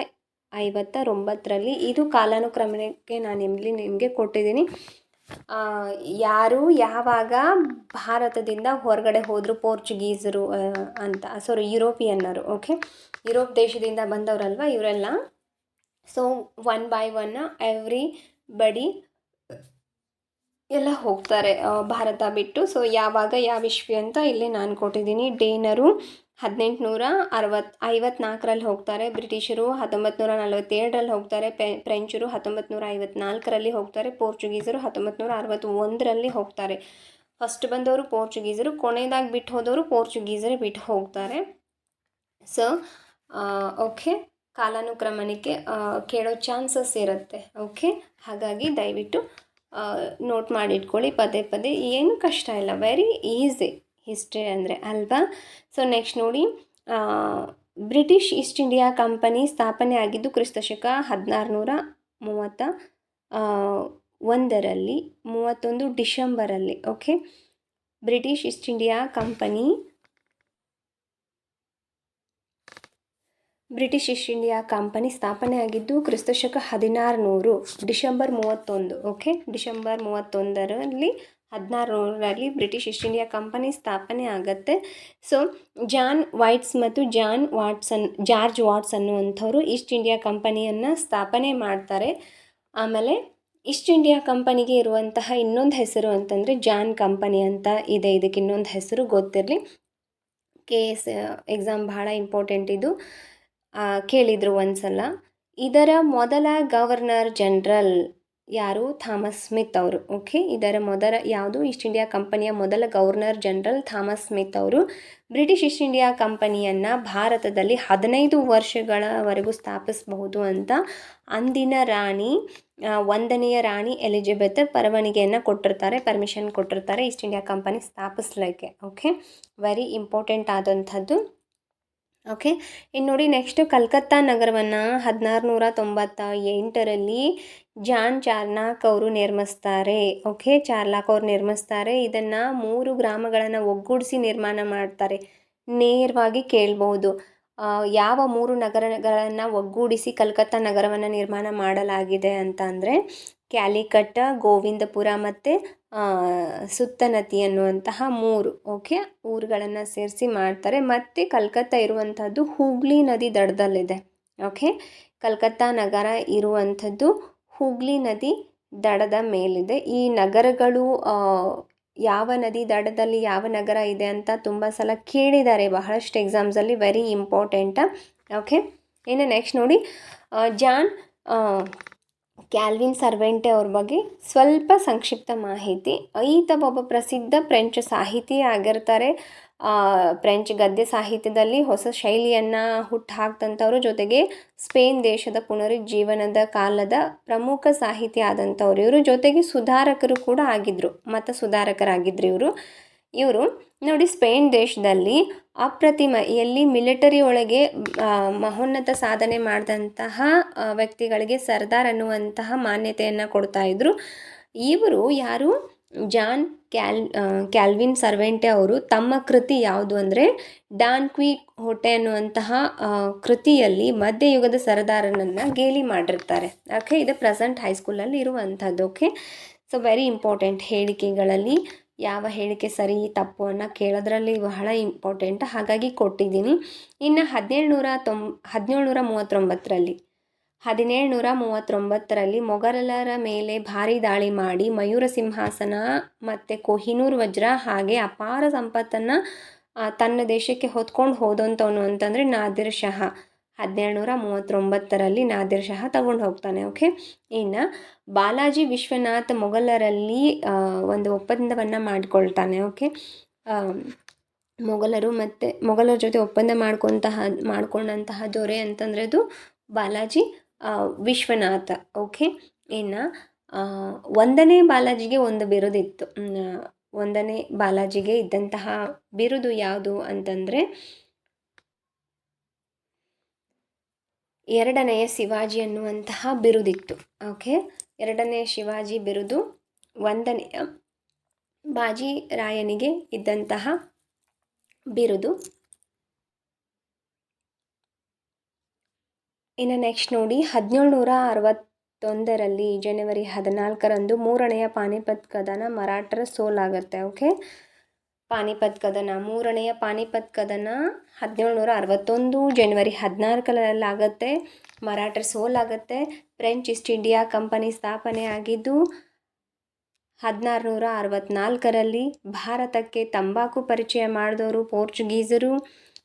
ಐವತ್ತರೊಂಬತ್ತರಲ್ಲಿ. ಇದು ಕಾಲಾನುಕ್ರಮಕ್ಕೆ ನಾನು ನಿಮಗೆ ನಿಮಗೆ ಕೊಟ್ಟಿದ್ದೀನಿ. ಯಾರು, ಯಾವಾಗ ಭಾರತದಿಂದ ಹೊರಗಡೆ ಹೋದರು, ಪೋರ್ಚುಗೀಸರು ಅಂತ ಸಾರಿ ಯುರೋಪಿಯನ್ನರು ಓಕೆ ಯುರೋಪ್ ದೇಶದಿಂದ ಬಂದವರಲ್ವ ಇವರೆಲ್ಲ? So one by one everybody ಎಲ್ಲ ಹೋಗ್ತಾರೆ ಭಾರತ ಬಿಟ್ಟು. ಸೊ ಯಾವಾಗ, ಯಾವ ವಿಶ್ವಿ ಅಂತ ಇಲ್ಲಿ ನಾನು ಕೊಟ್ಟಿದ್ದೀನಿ. ಡೇನರು ಹದಿನೆಂಟುನೂರ ಅರವತ್ತು ಐವತ್ನಾಲ್ಕರಲ್ಲಿ ಹೋಗ್ತಾರೆ. ಬ್ರಿಟಿಷರು ಹತ್ತೊಂಬತ್ತು ನೂರ ನಲವತ್ತೇಳರಲ್ಲಿ ಹೋಗ್ತಾರೆ. ಪೆ, ಫ್ರೆಂಚರು ಹತ್ತೊಂಬತ್ತು ನೂರ ಐವತ್ನಾಲ್ಕರಲ್ಲಿ ಹೋಗ್ತಾರೆ. ಪೋರ್ಚುಗೀಸರು ಹತ್ತೊಂಬತ್ತು ನೂರ ಅರವತ್ತೊಂದರಲ್ಲಿ ಹೋಗ್ತಾರೆ. ಫಸ್ಟ್ ಬಂದವರು ಪೋರ್ಚುಗೀಸರು ಕೊನೆಯದಾಗಿ ಬಿಟ್ಟು ಹೋದವರು ಪೋರ್ಚುಗೀಸರೇ ಬಿಟ್ಟು ಹೋಗ್ತಾರೆ. ಸೊ ಓಕೆ ಕಾಲಾನುಕ್ರಮಣಿಕೆ ಕೇಳೋ ಚಾನ್ಸಸ್ ಇರುತ್ತೆ. ಓಕೆ ಹಾಗಾಗಿ ದಯವಿಟ್ಟು ನೋಟ್ ಮಾಡಿಟ್ಕೊಳ್ಳಿ ಪದೇ ಪದೇ. ಏನು ಕಷ್ಟ ಇಲ್ಲ. ವೆರಿ ಈಸಿ ಹಿಸ್ಟ್ರಿ ಅಂದರೆ ಅಲ್ವಾ? ಸೊ ನೆಕ್ಸ್ಟ್ ನೋಡಿ ಬ್ರಿಟಿಷ್ ಈಸ್ಟ್ ಇಂಡಿಯಾ ಕಂಪನಿ ಸ್ಥಾಪನೆ ಆಗಿದ್ದು ಕ್ರಿಸ್ತಶಕ ಹದಿನಾರು ನೂರ ಮೂವತ್ತ ಒಂದರಲ್ಲಿ, ಮೂವತ್ತೊಂದು ಡಿಸೆಂಬರಲ್ಲಿ okay British East India company British East India company ಸ್ಥಾಪನೆ ಆಗಿದ್ದು ಕ್ರಿಸ್ತಶಕ ಹದಿನಾರು ನೂರು ಡಿಸೆಂಬರ್ ಮೂವತ್ತೊಂದು ಓಕೆ ಡಿಸೆಂಬರ್ ಮೂವತ್ತೊಂದರಲ್ಲಿ ಹದಿನಾರರಲ್ಲಿ ಬ್ರಿಟಿಷ್ ಈಸ್ಟ್ ಇಂಡಿಯಾ ಕಂಪನಿ ಸ್ಥಾಪನೆ ಆಗುತ್ತೆ. ಸೊ ಜಾನ್ ವೈಟ್ಸ್ ಮತ್ತು ಜಾನ್ ವಾಟ್ಸನ್, ಜಾರ್ಜ್ ವಾಟ್ಸ್ ಅನ್ನುವಂಥವ್ರು ಈಸ್ಟ್ ಇಂಡಿಯಾ ಕಂಪನಿಯನ್ನು ಸ್ಥಾಪನೆ ಮಾಡ್ತಾರೆ. ಆಮೇಲೆ, ಈಸ್ಟ್ ಇಂಡಿಯಾ ಕಂಪನಿಗೆ ಇರುವಂತಹ ಇನ್ನೊಂದು ಹೆಸರು ಅಂತಂದರೆ ಜಾನ್ ಕಂಪನಿ ಅಂತ ಇದೆ. ಇದಕ್ಕೆ ಇನ್ನೊಂದು ಹೆಸರು ಗೊತ್ತಿರಲಿ. ಕೆ ಎಸ್ ಎಕ್ಸಾಮ್ ಬಹಳ ಇಂಪಾರ್ಟೆಂಟ್ ಇದು. ಕೇಳಿದರು ಒಂದ್ಸಲ. ಇದರ ಮೊದಲ ಗವರ್ನರ್ ಜನರಲ್ ಯಾರು? ಥಾಮಸ್ ಸ್ಮಿತ್ ಅವರು. ಓಕೆ, ಇದರ ಮೊದಲ ಯಾವುದು? ಈಸ್ಟ್ ಇಂಡಿಯಾ ಕಂಪನಿಯ ಮೊದಲ ಗವರ್ನರ್ ಜನರಲ್ ಥಾಮಸ್ ಸ್ಮಿತ್ ಅವರು. ಬ್ರಿಟಿಷ್ ಈಸ್ಟ್ ಇಂಡಿಯಾ ಕಂಪನಿಯನ್ನು ಭಾರತದಲ್ಲಿ ಹದಿನೈದು ವರ್ಷಗಳವರೆಗೂ ಸ್ಥಾಪಿಸಬಹುದು ಅಂತ ಅಂದಿನ ರಾಣಿ ಒಂದನೆಯ ರಾಣಿ ಎಲಿಜಬೆತ್ ಪರವಾನಿಗೆಯನ್ನು ಕೊಟ್ಟಿರ್ತಾರೆ ಪರ್ಮಿಷನ್ ಕೊಟ್ಟಿರ್ತಾರೆ ಈಸ್ಟ್ ಇಂಡಿಯಾ ಕಂಪನಿ ಸ್ಥಾಪಿಸ್ಲಿಕ್ಕೆ. ಓಕೆ ವೆರಿ ಇಂಪಾರ್ಟೆಂಟ್ ಆದಂಥದ್ದು. ಓಕೆ ಇನ್ನು ನೋಡಿ ನೆಕ್ಸ್ಟ್ ಕಲ್ಕತ್ತಾ ನಗರವನ್ನು ಹದಿನಾರು ನೂರ ತೊಂಬತ್ತ ಎಂಟರಲ್ಲಿ ಜಾನ್ ಚಾರ್ನಾಕ್ ಅವರು ನಿರ್ಮಿಸ್ತಾರೆ. ಓಕೆ ಚಾರ್ಲಾಕ್ ಅವರು ನಿರ್ಮಿಸ್ತಾರೆ. ಇದನ್ನು ಮೂರು ಗ್ರಾಮಗಳನ್ನು ಒಗ್ಗೂಡಿಸಿ ನಿರ್ಮಾಣ ಮಾಡ್ತಾರೆ. ನೇರವಾಗಿ ಕೇಳ್ಬೋದು. ಯಾವ ಮೂರು ನಗರಗಳನ್ನು ಒಗ್ಗೂಡಿಸಿ ಕಲ್ಕತ್ತಾ ನಗರವನ್ನು ನಿರ್ಮಾಣ ಮಾಡಲಾಗಿದೆ ಅಂತ ಅಂದರೆ ಕ್ಯಾಲಿಕಟ್ಟ, ಗೋವಿಂದಪುರ ಮತ್ತು ಸುತ್ತನತಿ ಅನ್ನುವಂತಹ ಮೂರು ಓಕೆ ಊರುಗಳನ್ನು ಸೇರಿಸಿ ಮಾಡ್ತಾರೆ. ಮತ್ತು ಕಲ್ಕತ್ತಾ ಇರುವಂಥದ್ದು ಹೂಗ್ಲಿ ನದಿ ದಡದಲ್ಲಿದೆ ಓಕೆ ಕಲ್ಕತ್ತಾ ನಗರ ಇರುವಂಥದ್ದು ಹೂಗ್ಲಿ ನದಿ ದಡದ ಮೇಲಿದೆ. ಈ ನಗರಗಳು ಯಾವ ನದಿ ದಡದಲ್ಲಿ ಯಾವ ನಗರ ಇದೆ ಅಂತ ತುಂಬ ಸಲ ಕೇಳಿದ್ದಾರೆ. ಬಹಳಷ್ಟು ಎಕ್ಸಾಮ್ಸಲ್ಲಿ ವೆರಿ ಇಂಪಾರ್ಟೆಂಟ ಓಕೆ ಇನ್ನು ನೆಕ್ಸ್ಟ್ ನೋಡಿ ಜಾನ್ ಕ್ಯಾಲ್ವಿನ್ ಸರ್ವೆಂಟೆ ಅವ್ರ ಬಗ್ಗೆ ಸ್ವಲ್ಪ ಸಂಕ್ಷಿಪ್ತ ಮಾಹಿತಿ. ಈತ ಒಬ್ಬ ಪ್ರಸಿದ್ಧ ಫ್ರೆಂಚ್ ಸಾಹಿತಿ ಆಗಿರ್ತಾರೆ ಫ್ರೆಂಚ್ ಗದ್ಯ ಸಾಹಿತ್ಯದಲ್ಲಿ ಹೊಸ ಶೈಲಿಯನ್ನು ಹುಟ್ಟು ಹಾಕ್ದಂಥವ್ರು ಜೊತೆಗೆ ಸ್ಪೇನ್ ದೇಶದ ಪುನರುಜ್ಜೀವನದ ಕಾಲದ ಪ್ರಮುಖ ಸಾಹಿತಿ ಆದಂಥವ್ರು ಇವರು. ಜೊತೆಗೆ ಸುಧಾರಕರು ಕೂಡ ಆಗಿದ್ದರು ಮತ ಸುಧಾರಕರಾಗಿದ್ದರು ಇವರು. ಇವರು ನೋಡಿ, ಸ್ಪೇನ್ ದೇಶದಲ್ಲಿ ಅಪ್ರತಿಮ ಎಲ್ಲಿ ಮಿಲಿಟರಿ ಒಳಗೆ ಮಹೋನ್ನತ ಸಾಧನೆ ಮಾಡಿದಂತಹ ವ್ಯಕ್ತಿಗಳಿಗೆ ಸರ್ದಾರ್ ಅನ್ನುವಂತಹ ಮಾನ್ಯತೆಯನ್ನು ಕೊಡ್ತಾ ಇದ್ರು. ಇವರು ಯಾರು? ಜಾನ್ ಕ್ಯಾಲ್ ಕ್ಯಾಲ್ವಿನ್ ಸರ್ವೆಂಟೆ ಅವರು. ತಮ್ಮ ಕೃತಿ ಯಾವುದು ಅಂದರೆ, ಡಾನ್ ಕ್ವಿ ಹೋಟೆ ಅನ್ನುವಂತಹ ಕೃತಿಯಲ್ಲಿ ಮಧ್ಯಯುಗದ ಸರದಾರನನ್ನು ಗೇಲಿ ಮಾಡಿರ್ತಾರೆ. ಓಕೆ, ಇದು ಪ್ರೆಸೆಂಟ್ ಹೈಸ್ಕೂಲಲ್ಲಿ ಇರುವಂಥದ್ದು, ಓಕೆ? ಸೊ ವೆರಿ ಇಂಪಾರ್ಟೆಂಟ್ ಹೇಳಿಕೆಗಳಲ್ಲಿ ಯಾವ ಹೇಳಿಕೆ ಸರಿ, ತಪ್ಪು ಅನ್ನೋ ಕೇಳೋದ್ರಲ್ಲಿ ಬಹಳ ಇಂಪಾರ್ಟೆಂಟ್ ಹಾಗಾಗಿ ಕೊಟ್ಟಿದ್ದೀನಿ. ಇನ್ನು ಹದಿನೇಳು ನೂರ ತೊಂಬ ಹದಿನೇಳು ನೂರ ಮೂವತ್ತೊಂಬತ್ತರಲ್ಲಿ. ಹದಿನೇಳು ನೂರ ಮೂವತ್ತೊಂಬತ್ತರಲ್ಲಿ ಮೊಘಲರ ಮೇಲೆ ಭಾರಿ ದಾಳಿ ಮಾಡಿ ಮಯೂರ ಸಿಂಹಾಸನ ಮತ್ತು ಕೊಹಿನೂರ್ ವಜ್ರ ಹಾಗೆ ಅಪಾರ ಸಂಪತ್ತನ್ನು ತನ್ನ ದೇಶಕ್ಕೆ ಹೊತ್ಕೊಂಡು ಹೋದಂಥವನು ಅಂತಂದರೆ ನಾದಿರ್ ಶಹ. ಹದಿನೇಳು ನೂರ ಮೂವತ್ತೊಂಬತ್ತರಲ್ಲಿ ನಾದಿರ್ ಶಹ ತಗೊಂಡು ಹೋಗ್ತಾನೆ ಓಕೆ ಇನ್ನು ಬಾಲಾಜಿ ವಿಶ್ವನಾಥ್ ಮೊಘಲರಲ್ಲಿ ಒಂದು ಒಪ್ಪಂದವನ್ನು ಮಾಡಿಕೊಳ್ತಾನೆ ಓಕೆ ಮೊಘಲರು ಮತ್ತು, ಮೊಘಲರ ಜೊತೆ ಒಪ್ಪಂದ ಮಾಡ್ಕೊಂತಹ, ಮಾಡ್ಕೊಂಡಂತಹ ದೊರೆ ಅಂತಂದರೆ ಅದು ಬಾಲಾಜಿ ವಿಶ್ವನಾಥ ಓಕೆ ಇನ್ನು ಒಂದನೇ ಬಾಲಾಜಿಗೆ ಒಂದು ಬಿರುದಿತ್ತು ಒಂದನೇ ಬಾಲಾಜಿಗೆ ಇದ್ದಂತಹ ಬಿರುದು ಯಾವುದು ಅಂತಂದರೆ ಎರಡನೆಯ ಶಿವಾಜಿ ಅನ್ನುವಂತಹ ಬಿರುದಿತ್ತು. ಓಕೆ ಎರಡನೆಯ ಶಿವಾಜಿ ಬಿರುದು ಒಂದನೆಯ ಬಾಜಿ ರಾಯನಿಗೆ ಇದ್ದಂತಹ ಬಿರುದು. ಇನ್ನು ನೆಕ್ಸ್ಟ್ ನೋಡಿ ಹದಿನೇಳು ನೂರ ಅರವತ್ತೊಂದರಲ್ಲಿ ಜನವರಿ ಹದಿನಾಲ್ಕರಂದು ಮೂರನೆಯ ಪಾನಿಪತ್ ಕದನ ಮರಾಠರ ಸೋಲಾಗುತ್ತೆ. ಓಕೆ ಪಾನಿಪತ್ ಕದನ ಮೂರನೆಯ ಪಾನಿಪತ್ ಕದನ ಹದಿನೇಳು ನೂರ ಅರವತ್ತೊಂದು ಜನವರಿ ಹದಿನಾಲ್ಕರಲ್ಲಾಗತ್ತೆ. ಮರಾಠರ ಸೋಲಾಗತ್ತೆ. ಫ್ರೆಂಚ್ ಈಸ್ಟ್ ಇಂಡಿಯಾ ಕಂಪನಿ ಸ್ಥಾಪನೆ ಆಗಿದ್ದು ಹದಿನಾರು ನೂರ ಅರವತ್ತ್ನಾಲ್ಕರಲ್ಲಿ ಭಾರತಕ್ಕೆ ತಂಬಾಕು ಪರಿಚಯ ಮಾಡಿದವರು ಪೋರ್ಚುಗೀಸರು.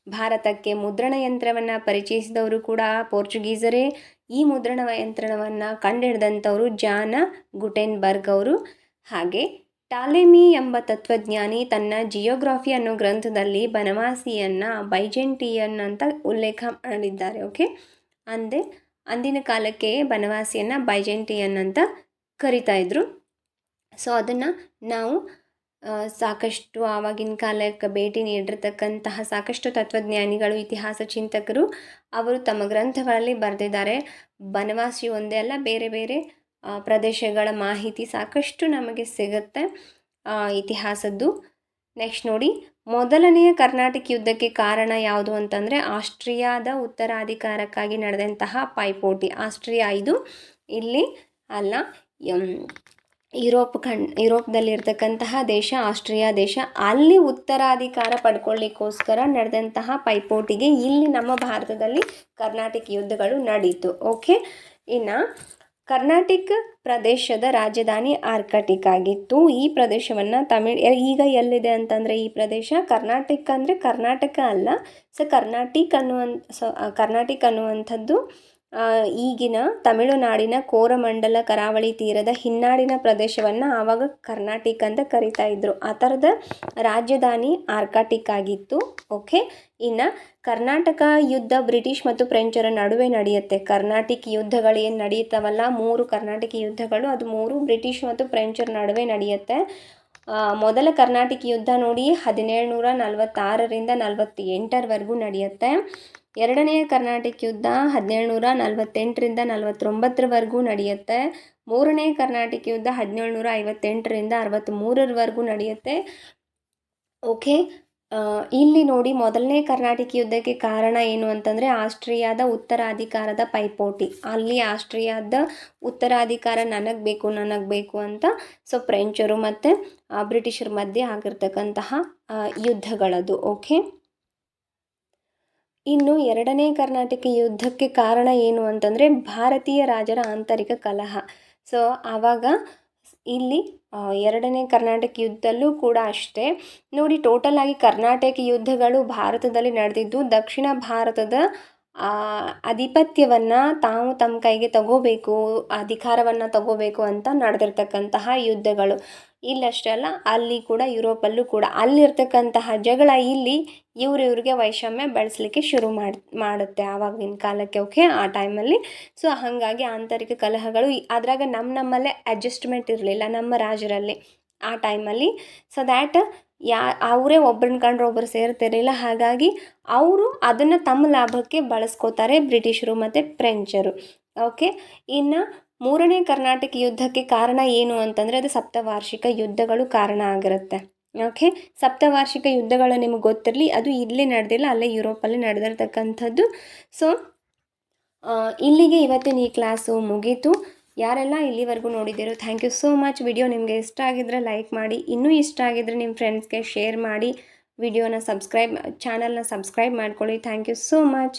ಭಾರತಕ್ಕೆ ಮುದ್ರಣ ಯಂತ್ರವನ್ನು ಪರಿಚಯಿಸಿದವರು ಕೂಡ ಪೋರ್ಚುಗೀಸರೇ. ಈ ಮುದ್ರಣ ಯಂತ್ರವನ್ನು ಕಂಡುಹಿಡಿದಂಥವರು ಜಾನ ಗುಟೆನ್ಬರ್ಗ್ ಅವರು. ಹಾಗೆ ಟಾಲೆಮಿ ಎಂಬ ತತ್ವಜ್ಞಾನಿ ತನ್ನ ಜಿಯೋಗ್ರಾಫಿ ಅನ್ನೋ ಗ್ರಂಥದಲ್ಲಿ ಬನವಾಸಿಯನ್ನು ಬೈಜೆಂಟಿಯನ್ ಅಂತ ಉಲ್ಲೇಖ ಮಾಡಿದ್ದಾರೆ, ಓಕೆ? ಅಂದೆ, ಅಂದಿನ ಕಾಲಕ್ಕೆ ಬನವಾಸಿಯನ್ನು ಬೈಜೆಂಟಿಯನ್ ಅಂತ ಕರಿತಾ ಇದ್ರು. ಸೊ, ಅದನ್ನು ನಾವು ಸಾಕಷ್ಟು ಆವಾಗಿನ ಕಾಲಕ್ಕೆ ಭೇಟಿ ನೀಡಿರ್ತಕ್ಕಂತಹ ಸಾಕಷ್ಟು ತತ್ವಜ್ಞಾನಿಗಳು, ಇತಿಹಾಸ ಚಿಂತಕರು, ಅವರು ತಮ್ಮ ಗ್ರಂಥಗಳಲ್ಲಿ ಬರೆದಿದ್ದಾರೆ. ಬನವಾಸಿ ಒಂದೇ ಅಲ್ಲ, ಬೇರೆ ಬೇರೆ ಪ್ರದೇಶಗಳ ಮಾಹಿತಿ ಸಾಕಷ್ಟು ನಮಗೆ ಸಿಗುತ್ತೆ. ಇತಿಹಾಸದ್ದು. ನೆಕ್ಸ್ಟ್ ನೋಡಿ, ಮೊದಲನೆಯ ಕರ್ನಾಟಕ ಯುದ್ಧಕ್ಕೆ ಕಾರಣ ಯಾವುದು ಅಂತಂದರೆ, ಆಸ್ಟ್ರಿಯಾದ ಉತ್ತರಾಧಿಕಾರಕ್ಕಾಗಿ ನಡೆದಂತಹ ಪೈಪೋಟಿ. ಆಸ್ಟ್ರಿಯಾ ಇದು ಇಲ್ಲಿ ಅಲ್ಲ ಯುರೋಪ್ ಖಂಡ್ ಯುರೋಪ್ದಲ್ಲಿರ್ತಕ್ಕಂತಹ ದೇಶ, ಆಸ್ಟ್ರಿಯಾ ದೇಶ. ಅಲ್ಲಿ ಉತ್ತರಾಧಿಕಾರ ಪಡ್ಕೊಳ್ಳಿಕ್ಕೋಸ್ಕರ ನಡೆದಂತಹ ಪೈಪೋಟಿಗೆ ಇಲ್ಲಿ ನಮ್ಮ ಭಾರತದಲ್ಲಿ ಕರ್ನಾಟಕ ಯುದ್ಧಗಳು ನಡೀತು. ಓಕೆ, ಇನ್ನು ಕರ್ನಾಟಕ ಪ್ರದೇಶದ ರಾಜಧಾನಿ ಆರ್ಕಟಿಕ್ ಆಗಿತ್ತು ಈ ಪ್ರದೇಶವನ್ನು ತಮಿಳ್ ಈಗ ಎಲ್ಲಿದೆ ಅಂತಂದರೆ ಈ ಪ್ರದೇಶ ಕರ್ನಾಟಕ ಅಂದರೆ ಕರ್ನಾಟಕ ಅಲ್ಲ. ಸೊ ಕರ್ನಾಟಿಕ್ ಅನ್ನುವಂಥ ಸೊ ಕರ್ನಾಟಿಕ್ ಅನ್ನುವಂಥದ್ದು ಈಗಿನ ತಮಿಳುನಾಡಿನ ಕೋರಮಂಡಲ ಕರಾವಳಿ ತೀರದ ಹಿನ್ನಾಡಿನ ಪ್ರದೇಶವನ್ನು ಆವಾಗ ಕರ್ನಾಟಿಕ್ ಅಂತ ಕರಿತಾ ಇದ್ರು. ಆ ಥರದ ರಾಜಧಾನಿ ಆರ್ಕಾಟಿಕ್ ಆಗಿತ್ತು. ಓಕೆ? ಇನ್ನು ಕರ್ನಾಟಕ ಯುದ್ಧ ಬ್ರಿಟಿಷ್ ಮತ್ತು ಫ್ರೆಂಚರ ನಡುವೆ ನಡೆಯುತ್ತೆ. ಕರ್ನಾಟಿಕ್ ಯುದ್ಧಗಳು ಏನು ನಡೆಯುತ್ತವಲ್ಲ ಮೂರು ಕರ್ನಾಟಕ ಯುದ್ಧಗಳು, ಅದು ಮೂರು ಬ್ರಿಟಿಷ್ ಮತ್ತು ಫ್ರೆಂಚರ ನಡುವೆ ನಡೆಯುತ್ತೆ. ಮೊದಲ ಕರ್ನಾಟಕ ಯುದ್ಧ ನೋಡಿ ಹದಿನೇಳು ನೂರ ನಲವತ್ತಾರರಿಂದ ನಲವತ್ತೆಂಟರವರೆಗೂ ನಡೆಯುತ್ತೆ. ಎರಡನೆಯ ಕರ್ನಾಟಕ ಯುದ್ಧ ಹದಿನೇಳು ನೂರ ನಲವತ್ತೆಂಟರಿಂದ ನಲವತ್ತೊಂಬತ್ತರವರೆಗೂ ನಡೆಯುತ್ತೆ. ಮೂರನೇ ಕರ್ನಾಟಕ ಯುದ್ಧ ಹದಿನೇಳು ನೂರ ಐವತ್ತೆಂಟರಿಂದ ಅರವತ್ತ್ಮೂರರವರೆಗೂ ನಡೆಯುತ್ತೆ. ಓಕೆ ಇಲ್ಲಿ ನೋಡಿ ಮೊದಲನೇ ಕರ್ನಾಟಕ ಯುದ್ಧಕ್ಕೆ ಕಾರಣ ಏನು ಅಂತಂದರೆ ಆಸ್ಟ್ರಿಯಾದ ಉತ್ತರಾಧಿಕಾರದ ಪೈಪೋಟಿ. ಅಲ್ಲಿ ಆಸ್ಟ್ರಿಯಾದ ಉತ್ತರಾಧಿಕಾರ ನನಗೆ ಬೇಕು ನನಗೆ ಬೇಕು ಅಂತ ಸೊ ಫ್ರೆಂಚರು ಮತ್ತು ಬ್ರಿಟಿಷರ ಮಧ್ಯೆ ಆಗಿರ್ತಕ್ಕಂತಹ ಯುದ್ಧಗಳದು. ಓಕೆ? ಇನ್ನು ಎರಡನೇ ಕರ್ನಾಟಕ ಯುದ್ಧಕ್ಕೆ ಕಾರಣ ಏನು ಅಂತಂದರೆ ಭಾರತೀಯ ರಾಜರ ಆಂತರಿಕ ಕಲಹ. ಸೊ ಆವಾಗ ಇಲ್ಲಿ ಎರಡನೇ ಕರ್ನಾಟಕ ಯುದ್ಧದಲ್ಲೂ ಕೂಡ ಅಷ್ಟೇ. ನೋಡಿ ಟೋಟಲ್ ಆಗಿ ಕರ್ನಾಟಕ ಯುದ್ಧಗಳು ಭಾರತದಲ್ಲಿ ನಡೆದಿದ್ದು, ದಕ್ಷಿಣ ಭಾರತದ ಆಧಿಪತ್ಯವನ್ನು ತಾವು ತಮ್ಮ ಕೈಗೆ ತಗೋಬೇಕು, ಅಧಿಕಾರವನ್ನು ತಗೋಬೇಕು ಅಂತ ನಡೆದಿರ್ತಕ್ಕಂತಹ ಯುದ್ಧಗಳು. ಇಲ್ಲಷ್ಟೇ ಅಲ್ಲ, ಅಲ್ಲಿ ಕೂಡ, ಯುರೋಪಲ್ಲೂ ಕೂಡ, ಅಲ್ಲಿರ್ತಕ್ಕಂತಹ ಜಗಳ ಇಲ್ಲಿ ಇವ್ರು ಇವ್ರಿಗೆ ವೈಷಮ್ಯ ಬೆಳೆಸಲಿಕ್ಕೆ ಶುರು ಮಾಡಿ, ಮಾಡುತ್ತೆ ಆವಾಗಿನ ಕಾಲಕ್ಕೆ ಓಕೆ ಆ ಟೈಮಲ್ಲಿ ಸೊ ಹಾಗಾಗಿ ಆಂತರಿಕ ಕಲಹಗಳು ಅದರಾಗ ನಮ್ಮ ನಮ್ಮಲ್ಲೇ ಅಡ್ಜಸ್ಟ್ಮೆಂಟ್ ಇರಲಿಲ್ಲ ನಮ್ಮ ರಾಜರಲ್ಲಿ ಆ ಟೈಮಲ್ಲಿ ಸೊ ದ್ಯಾಟ್ ಯಾ, ಅವರೇ ಒಬ್ರನ್ನ ಕಂಡ್ರೆ ಒಬ್ಬರು ಸೇರ್ತಿರಲಿಲ್ಲ. ಹಾಗಾಗಿ ಅವರು ಅದನ್ನು ತಮ್ಮ ಲಾಭಕ್ಕೆ ಬಳಸ್ಕೋತಾರೆ ಬ್ರಿಟಿಷರು ಮತ್ತು ಫ್ರೆಂಚರು ಓಕೆ ಇನ್ನು ಮೂರನೇ ಕರ್ನಾಟಕ ಯುದ್ಧಕ್ಕೆ ಕಾರಣ ಏನು ಅಂತಂದರೆ ಅದು ಸಪ್ತವಾರ್ಷಿಕ ಯುದ್ಧಗಳು ಕಾರಣ ಆಗಿರುತ್ತೆ. ಓಕೆ ಸಪ್ತವಾರ್ಷಿಕ ಯುದ್ಧಗಳು ನಿಮಗೆ ಗೊತ್ತಿರಲಿ, ಅದು ಇಲ್ಲೇ ನಡೆದಿಲ್ಲ, ಅಲ್ಲೇ ಯುರೋಪಲ್ಲಿ ನಡೆದಿರ್ತಕ್ಕಂಥದ್ದು. ಸೊ ಇಲ್ಲಿಗೆ ಇವತ್ತಿನ ಈ ಕ್ಲಾಸು ಮುಗೀತು. ಯಾರೆಲ್ಲ ಇಲ್ಲಿವರೆಗೂ ನೋಡಿದ್ದೀರೋ thank you so much video ನಿಮಗೆ ಇಷ್ಟ ಆಗಿದ್ರೆ ಲೈಕ್ ಮಾಡಿ. ಇನ್ನೂ ಇಷ್ಟ ಆಗಿದ್ರೆ ನಿಮ್ಮ ಫ್ರೆಂಡ್ಸ್ಗೆ ಶೇರ್ ಮಾಡಿ. ವಿಡಿಯೋನ ಸಬ್ಸ್ಕ್ರೈಬ್ ಚಾನಲ್ನ ಸಬ್ಸ್ಕ್ರೈಬ್ ಮಾಡ್ಕೊಳ್ಳಿ. Thank you so much